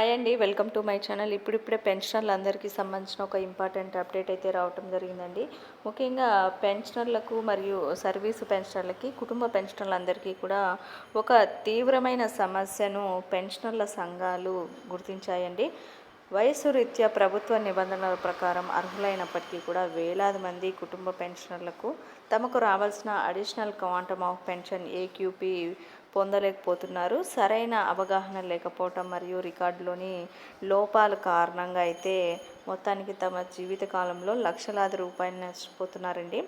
Hi అండి welcome to my channel. ఇప్పుడిప్పుడే పెన్షనర్లు అందరికీ సంబంధించిన ఒక ఇంపార్టెంట్ అప్డేట్ అయితే రావటం జరిగిందండి. ముఖ్యంగా పెన్షనర్లకు మరియు సర్వీసు పెన్షనర్లకి కుటుంబ పెన్షనర్లందరికీ కూడా ఒక తీవ్రమైన సమస్యను పెన్షనర్ల సంఘాలు గుర్తించాయండి. వయసు రీత్యా ప్రభుత్వ నిబంధనల ప్రకారం అర్హులైనప్పటికీ కూడా వేలాది మంది కుటుంబ పెన్షనర్లకు తమకు రావాల్సిన additional quantum of pension AQP పొందలేకపోతున్నారు. సరైన అవగాహన లేకపోవటం మరియు రికార్డులోని లోపాల కారణంగా అయితే మొత్తానికి తమ జీవిత కాలంలో లక్షలాది రూపాయలు నష్టపోతున్నారండి.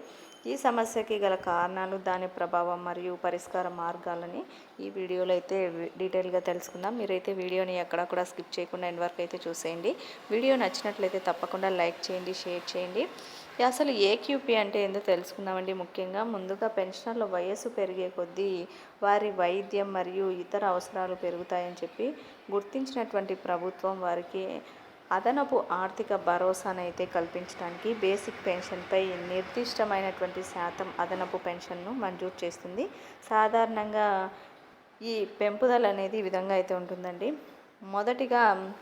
ఈ సమస్యకి గల కారణాలు దాని ప్రభావం మరియు పరిష్కార మార్గాలని ఈ వీడియోలో అయితే డీటెయిల్గా తెలుసుకుందాం. మీరైతే వీడియోని ఎక్కడ కూడా స్కిప్ చేయకుండా ఎండ్ వరకు అయితే చూసేయండి. వీడియో నచ్చినట్లయితే తప్పకుండా లైక్ చేయండి షేర్ చేయండి. అసలు ఏక్యూపీ అంటే ఏందో తెలుసుకుందామండి. ముఖ్యంగా ముందుగా పెన్షనర్ల వయస్సు పెరిగే కొద్దీ వారి వైద్యం మరియు ఇతర అవసరాలు పెరుగుతాయని చెప్పి గుర్తించినటువంటి ప్రభుత్వం వారికి అదనపు ఆర్థిక భరోసానైతే కల్పించడానికి బేసిక్ పెన్షన్పై నిర్దిష్టమైనటువంటి శాతం అదనపు పెన్షన్ను మంజూరు చేస్తుంది. సాధారణంగా ఈ పెంపుదల అనేది ఈ విధంగా అయితే ఉంటుందండి. మొదటిగా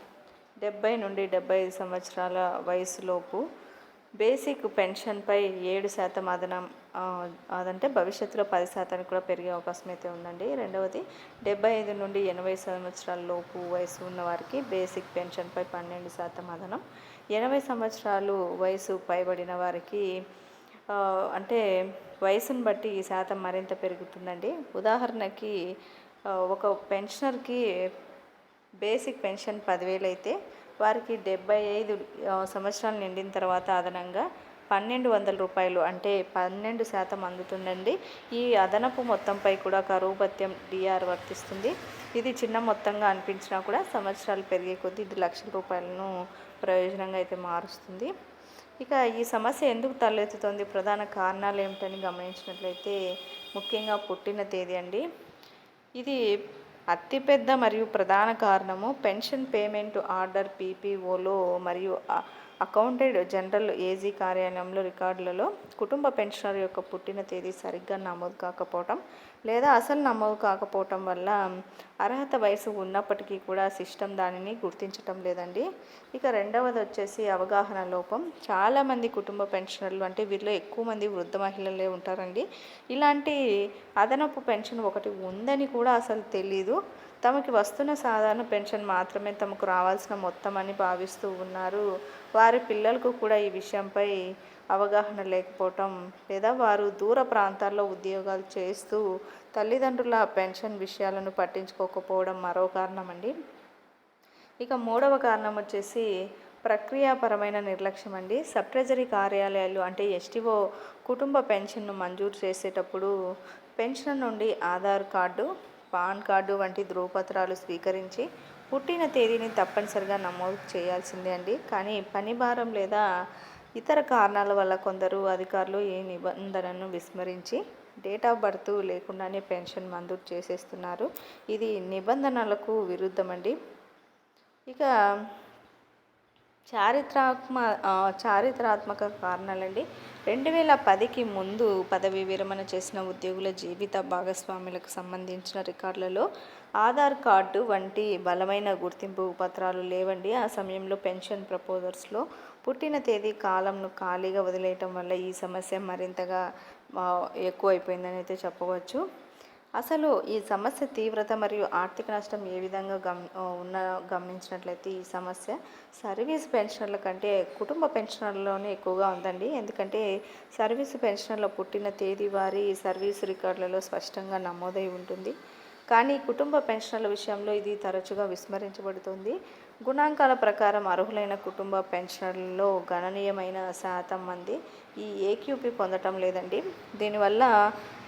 డెబ్బై నుండి డెబ్బై ఐదు సంవత్సరాల వయసులోపు బేసిక్ పెన్షన్పై ఏడు శాతం అదనం అదంటే భవిష్యత్తులో పది శాతానికి కూడా పెరిగే అవకాశం అయితే ఉందండి. రెండవది డెబ్బై ఐదు నుండి ఎనభై సంవత్సరాల లోపు వయసు ఉన్న వారికి బేసిక్ పెన్షన్పై పన్నెండు శాతం అదనం. ఎనభై సంవత్సరాలు వయసు పైబడిన వారికి అంటే వయసును బట్టి ఈ శాతం మరింత పెరుగుతుందండి. ఉదాహరణకి ఒక పెన్షనర్కి బేసిక్ పెన్షన్ పదివేలు అయితే వారికి డెబ్బై ఐదు సంవత్సరాలు నిండిన తర్వాత అదనంగా పన్నెండు వందల రూపాయలు అంటే పన్నెండు శాతం అందుతుందండి. ఈ అదనపు మొత్తంపై కూడా కరువు భత్యం డిఆర్ వర్తిస్తుంది. ఇది చిన్న మొత్తంగా అనిపించినా కూడా సంవత్సరాలు పెరిగే కొద్దీ ఇది లక్షల రూపాయలను ప్రయోజనంగా అయితే మారుస్తుంది. ఇక ఈ సమస్య ఎందుకు తలెత్తుతుంది? ప్రధాన కారణాలు ఏమిటని గమనించినట్లయితే ముఖ్యంగా పుట్టిన తేదీ అండి. ఇది అతిపెద్ద మరియు ప్రధాన కారణము పెన్షన్ పేమెంట్ ఆర్డర్ పీపీఓలో మరియు అకౌంటెడ్ జనరల్ ఏజీ కార్యాలయంలో రికార్డులలో కుటుంబ పెన్షనర్ యొక్క పుట్టిన తేదీ సరిగ్గా నమోదు కాకపోవటం లేదా అసలు నమోదు కాకపోవటం వల్ల అర్హత వయసు ఉన్నప్పటికీ కూడా సిస్టమ్ దానిని గుర్తించటం లేదండి. ఇక రెండవది వచ్చేసి అవగాహన లోపం. చాలామంది కుటుంబ పెన్షనర్లు అంటే వీరిలో ఎక్కువ మంది వృద్ధ మహిళలే ఉంటారండి. ఇలాంటి అదనపు పెన్షన్ ఒకటి ఉందని కూడా అసలు తెలీదు. తమకి వస్తున్న సాధారణ పెన్షన్ మాత్రమే తమకు రావాల్సిన మొత్తం అని భావిస్తూ ఉన్నారు. వారి పిల్లలకు కూడా ఈ విషయంపై అవగాహన లేకపోవటం లేదా వారు దూర ప్రాంతాల్లో ఉద్యోగాలు చేస్తూ తల్లిదండ్రుల పెన్షన్ విషయాలను పట్టించుకోకపోవడం మరో కారణం అండి ఇక మూడవ కారణం వచ్చేసి ప్రక్రియాపరమైన నిర్లక్ష్యం అండి సబ్ ట్రెజరీ కార్యాలయాలు అంటే ఎస్టీఓ కుటుంబ పెన్షన్ను మంజూరు చేసేటప్పుడు పెన్షన్ నుండి ఆధార్ కార్డు పాన్ కార్డు వంటి ధృవపత్రాలు స్వీకరించి పుట్టిన తేదీని తప్పనిసరిగా నమోదు చేయాల్సిందే అండి. కానీ పని భారం లేదా ఇతర కారణాల వల్ల కొందరు అధికారులు ఈ నిబంధనను విస్మరించి డేట్ ఆఫ్ బర్త్ లేకుండానే పెన్షన్ మంజూరు చేసేస్తున్నారు. ఇది నిబంధనలకు విరుద్ధమండి. ఇక చారిత్రాత్మ చారిత్రాత్మక కారణాలండి. రెండు వేల పదికి ముందు పదవి విరమణ చేసిన ఉద్యోగుల జీవిత భాగస్వాములకు సంబంధించిన రికార్డులలో ఆధార్ కార్డు వంటి బలమైన గుర్తింపు పత్రాలు లేవండి. ఆ సమయంలో పెన్షన్ ప్రపోజర్స్లో పుట్టిన తేదీ కాలంను ఖాళీగా వదిలేయటం వల్ల ఈ సమస్య మరింతగా ఎక్కువైపోయిందని అయితే చెప్పవచ్చు. అసలు ఈ సమస్య తీవ్రత మరియు ఆర్థిక నష్టం ఏ విధంగా గమ్ ఉన్న గమనించినట్లయితే ఈ సమస్య సర్వీస్ పెన్షనర్ల కంటే కుటుంబ పెన్షనర్లోనే ఎక్కువగా ఉందండి. ఎందుకంటే సర్వీస్ పెన్షనర్ల పుట్టిన తేదీ వారి సర్వీస్ రికార్డులలో స్పష్టంగా నమోదై ఉంటుంది. కానీ కుటుంబ పెన్షన్ల విషయంలో ఇది తరచుగా విస్మరించబడుతుంది. గుణాంకాల ప్రకారం అర్హులైన కుటుంబ పెన్షనర్లలో గణనీయమైన శాతం మంది ఈ ఏక్యూపీ పొందటం లేదండి. దీనివల్ల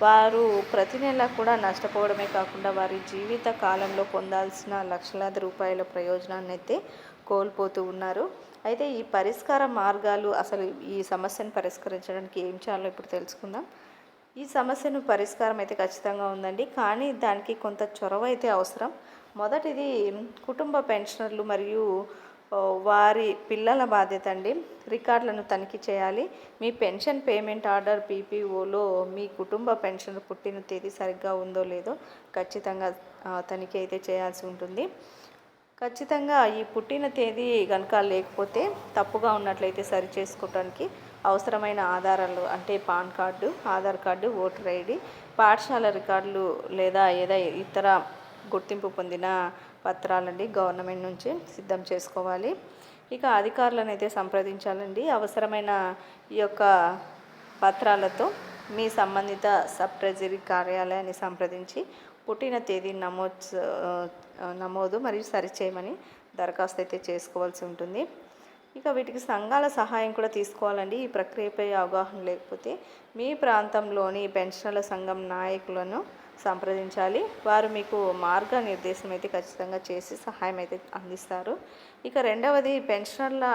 వారు ప్రతి నెల కూడా నష్టపోవడమే కాకుండా వారి జీవిత కాలంలో పొందాల్సిన లక్షలాది రూపాయల ప్రయోజనాన్ని అయితే కోల్పోతూ ఉన్నారు. అయితే ఈ పరిష్కార మార్గాలు అసలు ఈ సమస్యను పరిష్కరించడానికి ఏం చేయాలో ఇప్పుడు తెలుసుకుందాం. ఈ సమస్యను పరిష్కారం అయితే ఖచ్చితంగా ఉందండి. కానీ దానికి కొంత చొరవ అయితే అవసరం. మొదటిది కుటుంబ పెన్షనర్లు మరియు వారి పిల్లల బాధ్యత అండి. రికార్డులను తనిఖీ చేయాలి. మీ పెన్షన్ పేమెంట్ ఆర్డర్ పీపీఓలో మీ కుటుంబ పెన్షన్ పుట్టిన తేదీ సరిగ్గా ఉందో లేదో ఖచ్చితంగా తనిఖీ అయితే చేయాల్సి ఉంటుంది. ఖచ్చితంగా ఈ పుట్టిన తేదీ కనుక లేకపోతే తప్పుగా ఉన్నట్లయితే సరి చేసుకోవడానికి అవసరమైన ఆధారాలు అంటే PAN card Aadhaar card voter ID పాఠశాల రికార్డులు లేదా ఏదో ఇతర గుర్తింపు పొందిన పత్రాలండి. గవర్నమెంట్ నుంచి సిద్ధం చేసుకోవాలి. ఇక అధికారులను అయితే సంప్రదించాలండి. అవసరమైన ఈ యొక్క పత్రాలతో మీ సంబంధిత సబ్ ట్రెజరీ కార్యాలయాన్ని సంప్రదించి పుట్టిన తేదీ నమోదు నమోదు మరియు సరిచేయమని దరఖాస్తు అయితే చేసుకోవాల్సి ఉంటుంది. ఇక వీటికి సంఘాల సహాయం కూడా తీసుకోవాలండి. ఈ ప్రక్రియపై అవగాహన లేకపోతే మీ ప్రాంతంలోని పెన్షనర్ల సంఘం నాయకులను సంప్రదించాలి. వారు మీకు మార్గనిర్దేశం అయితే ఖచ్చితంగా చేసి సహాయం అయితే అందిస్తారు. ఇక రెండవది పెన్షనర్ల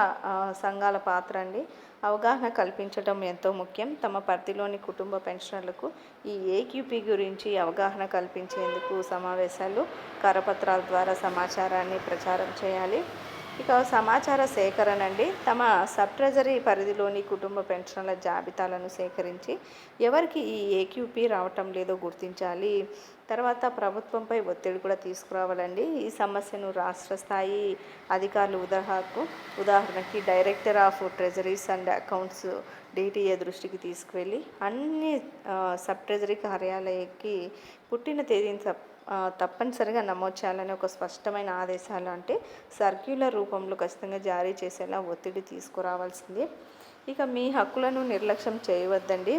సంఘాల పాత్ర అండి. అవగాహన కల్పించడం ఎంతో ముఖ్యం. తమ పరిధిలోని కుటుంబ పెన్షనర్లకు ఈ ఏక్యూపీ గురించి అవగాహన కల్పించేందుకు సమావేశాలు కరపత్రాల ద్వారా సమాచారాన్ని ప్రచారం చేయాలి. ఇక సమాచార సేకరణ అండి. తమ సబ్ ట్రెజరీ పరిధిలోని కుటుంబ పెన్షన్ల జాబితాలను సేకరించి ఎవరికి ఈ ఏక్యూపీ రావటం లేదో గుర్తించాలి. తర్వాత ప్రభుత్వంపై ఒత్తిడి కూడా తీసుకురావాలండి. ఈ సమస్యను రాష్ట్ర స్థాయి అధికారులు ఉదాహరణకు ఉదాహరణకి director of treasuries and accounts DTA దృష్టికి తీసుకువెళ్ళి అన్ని సబ్ ట్రెజరీ కార్యాలయకి పుట్టిన తేదీని తప్పనిసరిగా నమోదు చేయాలని ఒక స్పష్టమైన ఆదేశాలు అంటే సర్క్యులర్ రూపంలో ఖచ్చితంగా జారీ చేసేలా ఒత్తిడి తీసుకురావాల్సింది. ఇక మీ హక్కులను నిర్లక్ష్యం చేయవద్దండి.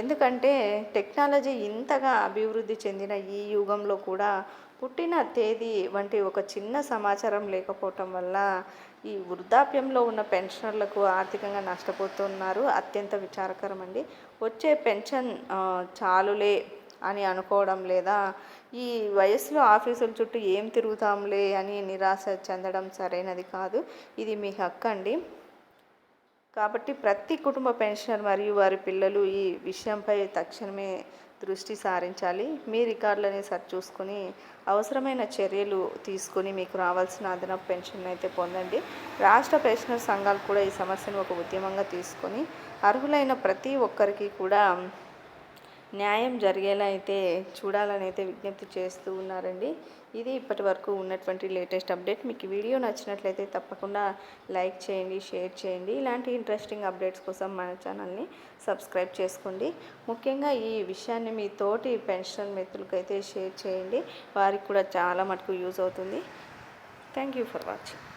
ఎందుకంటే టెక్నాలజీ ఇంతగా అభివృద్ధి చెందిన ఈ యుగంలో కూడా పుట్టిన తేదీ వంటి ఒక చిన్న సమాచారం లేకపోవటం వల్ల ఈ వృద్ధాప్యంలో ఉన్న పెన్షనర్లకు ఆర్థికంగా నష్టపోతున్నారు. అత్యంత విచారకరం అండి వచ్చే పెన్షన్ చాలులే అని అనుకోవడం లేదా ఈ వయసులో ఆఫీసుల చుట్టూ ఏం తిరుగుతాంలే అని నిరాశ చెందడం సరైనది కాదు. ఇది మీ హక్కు అండి. కాబట్టి ప్రతి కుటుంబ పెన్షనర్ మరియు వారి పిల్లలు ఈ విషయంపై తక్షణమే దృష్టి సారించాలి. మీ రికార్డులని సరిచూసుకొని అవసరమైన చర్యలు తీసుకొని మీకు రావాల్సిన అదనపు పెన్షన్ అయితే పొందండి. రాష్ట్ర పెన్షనర్ సంఘాలు కూడా ఈ సమస్యను ఒక ఉద్యమంగా తీసుకొని అర్హులైన ప్రతి ఒక్కరికి కూడా న్యాయం జరిగేలా అయితే చూడాలని అయితే విజ్ఞప్తి చేస్తూ ఉన్నారండి. ఇది ఇప్పటి వరకు ఉన్నటువంటి లేటెస్ట్ అప్డేట్. మీకు వీడియో నచ్చినట్లయితే తప్పకుండా లైక్ చేయండి షేర్ చేయండి. ఇలాంటి ఇంట్రెస్టింగ్ అప్డేట్స్ కోసం మన ఛానల్ని సబ్స్క్రైబ్ చేసుకోండి. ముఖ్యంగా ఈ విషయాన్ని మీ తోటి పెన్షన్ మిత్రులకైతే షేర్ చేయండి. వారికి కూడా చాలా మటుకు యూజ్ అవుతుంది. Thank you for watching.